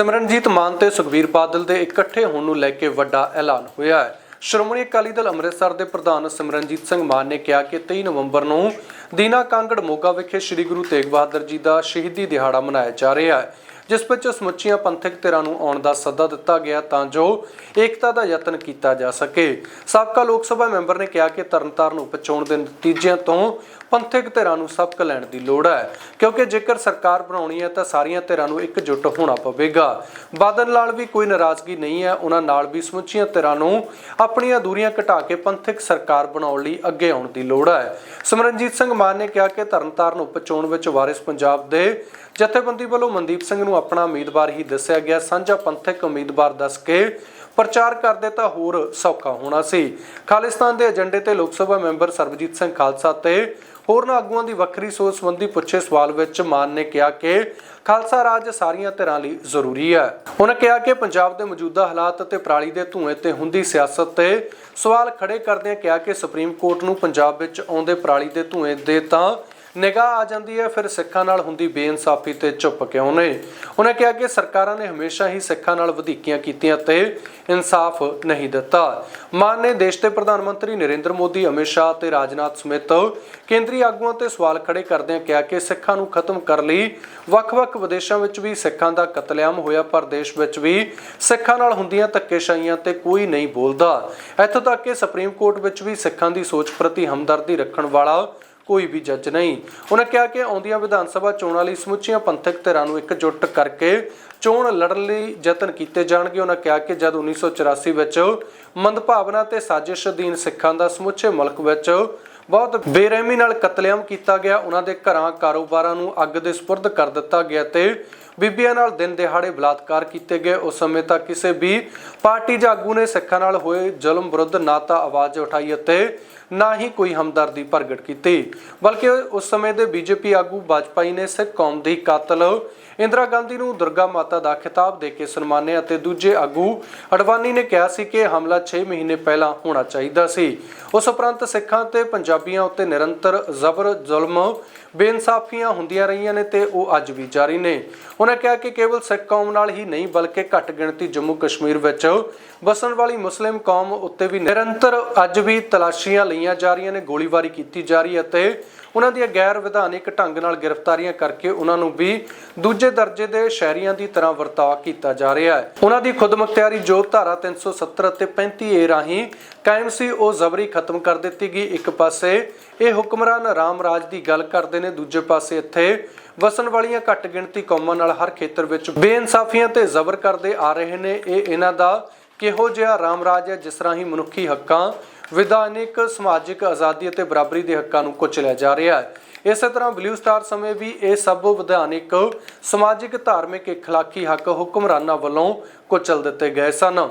ਸਿਮਰਨਜੀਤ ਮਾਨ ਤੇ ਸੁਖਬੀਰ ਬਾਦਲ ਦੇ ਇਕੱਠੇ ਹੋਣ ਨੂੰ ਲੈ ਕੇ ਵੱਡਾ ਐਲਾਨ ਹੋਇਆ ਹੈ। ਸ਼੍ਰੋਮਣੀ ਅਕਾਲੀ ਦਲ ਅੰਮ੍ਰਿਤਸਰ ਦੇ ਪ੍ਰਧਾਨ ਸਿਮਰਨਜੀਤ ਸਿੰਘ ਮਾਨ ਨੇ ਕਿਹਾ ਕਿ 23 ਨਵੰਬਰ ਨੂੰ ਦੀਨਾ ਕਾਂਗੜ ਮੋਗਾ ਵਿਖੇ ਸ੍ਰੀ ਗੁਰੂ ਤੇਗ ਬਹਾਦਰ ਜੀ ਦਾ ਸ਼ਹੀਦੀ ਦਿਹਾੜਾ ਮਨਾਇਆ ਜਾ ਰਿਹਾ ਹੈ। ਜਿਸ ਵਿੱਚ ਸਮੁੱਚੀਆਂ ਪੰਥਕ ਧਿਰਾਂ ਨੂੰ ਆਉਣ ਦਾ ਸੱਦਾ ਦਿੱਤਾ ਗਿਆ ਤਾਂ ਜੋ ਏਕਤਾ ਦਾ ਯਤਨ ਕੀਤਾ ਜਾ ਸਕੇ। ਸਾਬਕਾ ਲੋਕ ਸਭਾ ਮੈਂਬਰ ਨੇ ਕਿਹਾ ਕਿ ਤਰਨਤਾਰਨ ਉਪ ਦੇ ਨਤੀਜਿਆਂ ਤੋਂ ਪੰਥਕ ਧਿਰਾਂ ਨੂੰ ਸਬਕ ਲੈਣ ਦੀ ਲੋੜ ਹੈ। ਕਿਉਂਕਿ ਜੇਕਰ ਸਰਕਾਰ ਬਣਾਉਣੀ ਹੈ ਤਾਂ ਸਾਰੀਆਂ ਧਿਰਾਂ ਨੂੰ ਇਕਜੁੱਟ ਹੋਣਾ ਪਵੇਗਾ। ਬਾਦਲ ਨਾਲ ਵੀ ਕੋਈ ਨਾਰਾਜ਼ਗੀ ਨਹੀਂ ਹੈ। ਉਹਨਾਂ ਨਾਲ ਵੀ ਸਮੁੱਚੀਆਂ ਧਿਰਾਂ ਨੂੰ ਆਪਣੀਆਂ ਦੂਰੀਆਂ ਘਟਾ ਕੇ ਪੰਥਕ ਸਰਕਾਰ ਬਣਾਉਣ ਲਈ ਅੱਗੇ ਆਉਣ ਦੀ ਲੋੜ ਹੈ। ਸਿਮਰਨਜੀਤ ਸਿੰਘ ਮਾਨ ਨੇ ਕਿਹਾ ਕਿ ਤਰਨਤਾਰਨ ਉਪਚੋਣ ਵਿੱਚ ਵਾਰਿਸ ਪੰਜਾਬ ਦੇ ਜਥੇਬੰਦੀ ਵੱਲੋਂ ਮਨਦੀਪ ਸਿੰਘ ਨੂੰ ਆਪਣਾ ਉਮੀਦਵਾਰ ਹੀ ਦੱਸਿਆ ਗਿਆ। ਸਾਂਝਾ ਪੰਥਕ ਉਮੀਦਵਾਰ ਦੱਸ ਕੇ ਪ੍ਰਚਾਰ ਕਰਦੇ ਤਾਂ ਹੋਰ ਸੌਖਾ ਹੋਣਾ ਸੀ। ਖਾਲਿਸਤਾਨ ਦੇ ਏਜੰਡੇ ਤੇ ਲੋਕ ਸਭਾ ਮੈਂਬਰ ਸਰਬਜੀਤ ਸਿੰਘ ਖਾਲਸਾ ਤੇ ਹੋਰਨਾਂ ਆਗੂਆਂ ਦੀ ਵੱਖਰੀ ਸੋਚ ਸੰਬੰਧੀ ਪੁੱਛੇ ਸਵਾਲ ਵਿੱਚ ਮਾਨ ਨੇ ਕਿਹਾ ਕਿ ਖਾਲਸਾ ਰਾਜ ਸਾਰੀਆਂ ਧਿਰਾਂ ਲਈ ਜ਼ਰੂਰੀ ਹੈ। ਉਹਨਾਂ ਕਿਹਾ ਕਿ ਪੰਜਾਬ ਦੇ ਮੌਜੂਦਾ ਹਾਲਾਤ ਅਤੇ ਪਰਾਲੀ ਦੇ ਧੂਏ ਤੇ ਹੁੰਦੀ ਸਿਆਸਤ ਤੇ ਸਵਾਲ ਖੜੇ ਕਰਦਿਆਂ ਕਿਹਾ ਕਿ ਸੁਪਰੀਮ ਕੋਰਟ ਨੂੰ ਪੰਜਾਬ ਵਿੱਚ ਆਉਂਦੇ ਪਰਾਲੀ ਦੇ ਧੂਏ ਦੇ ਤਾਂ ਨਿਗਾਹ ਆ ਜਾਂਦੀ ਹੈ, ਫਿਰ ਸਿੱਖਾਂ ਨਾਲ ਹੁੰਦੀ ਬੇਇਨਸਾਫੀ ਤੇ ਚੁੱਪ ਕਿਉਂ ਨੇ ਉਹਨੇ ਕਿਹਾ ਕਿ ਸਰਕਾਰਾਂ ਨੇ ਹਮੇਸ਼ਾ ਹੀ ਸਿੱਖਾਂ ਨਾਲ ਵਧੀਕੀਆਂ ਕੀਤੀਆਂ ਤੇ ਇਨਸਾਫ ਨਹੀਂ ਦਿੱਤਾ। ਮਾਨ ਨੇ ਦੇਸ਼ ਦੇ ਪ੍ਰਧਾਨ ਮੰਤਰੀ ਨਰਿੰਦਰ ਮੋਦੀ ਅਮਿਤ ਸ਼ਾਹ ਤੇ ਰਾਜਨਾਥ ਸਮੇਤ ਕੇਂਦਰੀ ਆਗੂਆਂ ਤੇ ਸਵਾਲ ਖੜੇ ਕਰਦਿਆਂ ਕਿਹਾ ਕਿ ਸਿੱਖਾਂ ਨੂੰ ਖਤਮ ਕਰਨ ਲਈ ਵੱਖ-ਵੱਖ ਵਿਦੇਸ਼ਾਂ ਵਿੱਚ ਵੀ ਸਿੱਖਾਂ ਦਾ ਕਤਲੇਆਮ ਹੋਇਆ, ਪਰ ਦੇਸ਼ ਵਿੱਚ ਵੀ ਸਿੱਖਾਂ ਨਾਲ ਹੁੰਦੀਆਂ ਧੱਕੇਸ਼ਾਹੀਆਂ ਤੇ ਕੋਈ ਨਹੀਂ ਬੋਲਦਾ। ਇੱਥੋਂ ਤੱਕ ਕਿ ਸੁਪਰੀਮ ਕੋਰਟ ਵਿੱਚ ਵੀ ਸਿੱਖਾਂ ਦੀ ਸੋਚ ਪ੍ਰਤੀ ਹਮਦਰਦੀ ਰੱਖਣ ਵਾਲਾ ਕੋਈ ਵੀ ਜੱਜ ਨਹੀਂ। ਉਹਨਾਂ ਕਿਹਾ ਕਿ ਆਉਂਦੀਆਂ ਵਿਧਾਨ ਸਭਾ ਚੋਣਾਂ ਲਈ ਸਮੁੱਚੀਆਂ ਪੰਥਕ ਧਿਰਾਂ ਨੂੰ ਇਕਜੁੱਟ ਕਰਕੇ ਚੋਣ ਲੜਨ ਲਈ ਯਤਨ ਕੀਤੇ ਜਾਣਗੇ। ਉਹਨਾਂ ਕਿਹਾ ਕਿ ਜਦ 1984 ਵਿੱਚ ਮੰਦਭਾਵਨਾ ਤੇ ਸਾਜ਼ਿਸ਼ ਅਧੀਨ ਸਿੱਖਾਂ ਦਾ ਸਮੁੱਚੇ ਮੁਲਕ ਵਿੱਚ ਬਹੁਤ ਬੇਰਹਿਮੀ ਨਾਲ ਕਤਲੇਆਮ ਕੀਤਾ ਗਿਆ। ਉਹਨਾਂ ਦੇ ਘਰਾਂ, ਕਾਰੋਬਾਰਾਂ ਨੂੰ ਅੱਗ ਦੇ ਸਪੁਰਦ ਕਰ ਦਿੱਤਾ ਗਿਆ ਤੇ ਬੀਬੀਆਂ ਨਾਲ ਦਿਨ ਦਿਹਾੜੇ ਬਲਾਤਕਾਰ ਕੀਤੇ ਗਏ। ਉਸ ਸਮੇਂ ਤੱਕ ਕਿਸੇ ਵੀ ਪਾਰਟੀ ਜਾਂ ਆਗੂ ਨੇ ਸਿੱਖਾਂ ਨਾਲ ਹੋਏ ਜ਼ੁਲਮ ਵਿਰੁੱਧ ਨਾ ਤਾਂ ਆਵਾਜ਼ ਉਠਾਈ ਅਤੇ ਨਾ ਹੀ ਕੋਈ ਹਮਦਰਦੀ ਪ੍ਰਗਟ ਕੀਤੀ। ਬਲਕਿ ਉਸ ਸਮੇਂ ਦੇ ਬੀਜੇਪੀ ਆਗੂ ਵਾਜਪਾਈ ਨੇ ਸਿੱਖ ਕੌਮ ਦੀ ਕਾਤਲ ਇੰਦਰਾ ਗਾਂਧੀ ਨੂੰ ਦੁਰਗਾ ਮਾਤਾ ਦਾ ਖਿਤਾਬ ਦੇ ਕੇ ਸਨਮਾਨਿਆ ਅਤੇ ਦੂਜੇ ਆਗੂ ਅਡਵਾਨੀ ਨੇ ਕਿਹਾ ਸੀ ਕਿ ਹਮਲਾ 6 ਮਹੀਨੇ ਪਹਿਲਾਂ ਹੋਣਾ ਚਾਹੀਦਾ ਸੀ। ਉਸ ਉਪਰੰਤ ਸਿੱਖਾਂ ਤੇ ਪੰਜਾਬ ਪੰਜਾਬੀਆਂ ਉੱਤੇ ਨਿਰੰਤਰ ਜ਼ਬਰ, ਜ਼ੁਲਮ ਬੇਇਨਸਾਫੀਆਂ ਹੁੰਦੀਆਂ ਰਹੀਆਂ ਨੇ ਤੇ ਉਹ ਅੱਜ ਵੀ ਜਾਰੀ ਨੇ। ਉਹਨਾਂ ਕਿਹਾ ਕਿ ਕੇਵਲ ਸਿੱਖ ਕੌਮ ਨਾਲ ਹੀ ਨਹੀਂ, ਬਲਕਿ ਘੱਟ ਗਿਣਤੀ ਜੰਮੂ ਕਸ਼ਮੀਰ ਵਿੱਚ ਵਸਣ ਵਾਲੀ ਮੁਸਲਿਮ ਕੌਮ ਉੱਤੇ ਵੀ ਨਿਰੰਤਰ ਅੱਜ ਵੀ ਤਲਾਸ਼ੀਆਂ ਲਈਆਂ ਜਾ ਰਹੀਆਂ ਨੇ, ਗੋਲੀਬਾਰੀ ਕੀਤੀ ਜਾ ਰਹੀ ਹੈ ਤੇ ਉਹਨਾਂ ਦੀਆਂ ਗੈਰ ਵਿਧਾਨਿਕ ਢੰਗ ਨਾਲ ਗ੍ਰਿਫਤਾਰੀਆਂ ਕਰਕੇ ਉਹਨਾਂ ਨੂੰ ਵੀ ਦੂਜੇ ਦਰਜੇ ਦੇ ਸ਼ਹਿਰੀਆਂ ਦੀ ਤਰ੍ਹਾਂ ਵਰਤਾਅ ਕੀਤਾ ਜਾ ਰਿਹਾ ਹੈ। ਉਹਨਾਂ ਦੀ ਖੁਦਮੁਖਤਿਆਰੀ ਜੋ ਧਾਰਾ 370 ਅਤੇ 35 ਏ ਰਾਹੀਂ ਕਾਇਮ ਸੀ, ਉਹ ਜ਼ਬਰੀ ਖਤਮ ਕਰ ਦਿੱਤੀ ਗਈ। ਇੱਕ ਪਾਸੇ ਇਹ ਹੁਕਮਰਾਨ ਰਾਮ ਰਾਜ ਦੀ ਗੱਲ ਕਰਦੇ ਨੇ, ਦੂਜੇ ਪਾਸੇ ਇੱਥੇ ਵਸਣ ਵਾਲੀਆਂ ਘੱਟ ਗਿਣਤੀ ਕੌਮਾਂ ਨਾਲ ਹਰ ਖੇਤਰ ਵਿੱਚ ਬੇਇਨਸਾਫੀਆਂ ਤੇ ਜ਼ਬਰ ਕਰਦੇ ਆ ਰਹੇ ਨੇ। ਇਹ ਇਹਨਾਂ ਦਾ ਕਿਹੋ ਜਿਹਾ ਰਾਮ ਰਾਜ ਹੈ, ਜਿਸ ਰਾਹੀਂ ਮਨੁੱਖੀ ਹੱਕਾਂ ਵਿਧਾਨਿਕ, ਸਮਾਜਿਕ ਆਜ਼ਾਦੀ ਅਤੇ ਬਰਾਬਰੀ ਦੇ ਹੱਕਾਂ ਨੂੰ ਕੁਚਲਿਆ ਜਾ ਰਿਹਾ ਹੈ। ਇਸੇ ਤਰ੍ਹਾਂ ਬਲੂ ਸਟਾਰ ਸਮੇਂ ਵੀ ਇਹ ਸਭ ਵਿਧਾਨਿਕ, ਸਮਾਜਿਕ, ਧਾਰਮਿਕ, ਇਖਲਾਕੀ ਹੱਕ ਹੁਕਮਰਾਨਾਂ ਵੱਲੋਂ ਕੁਚਲ ਦਿੱਤੇ ਗਏ ਸਨ।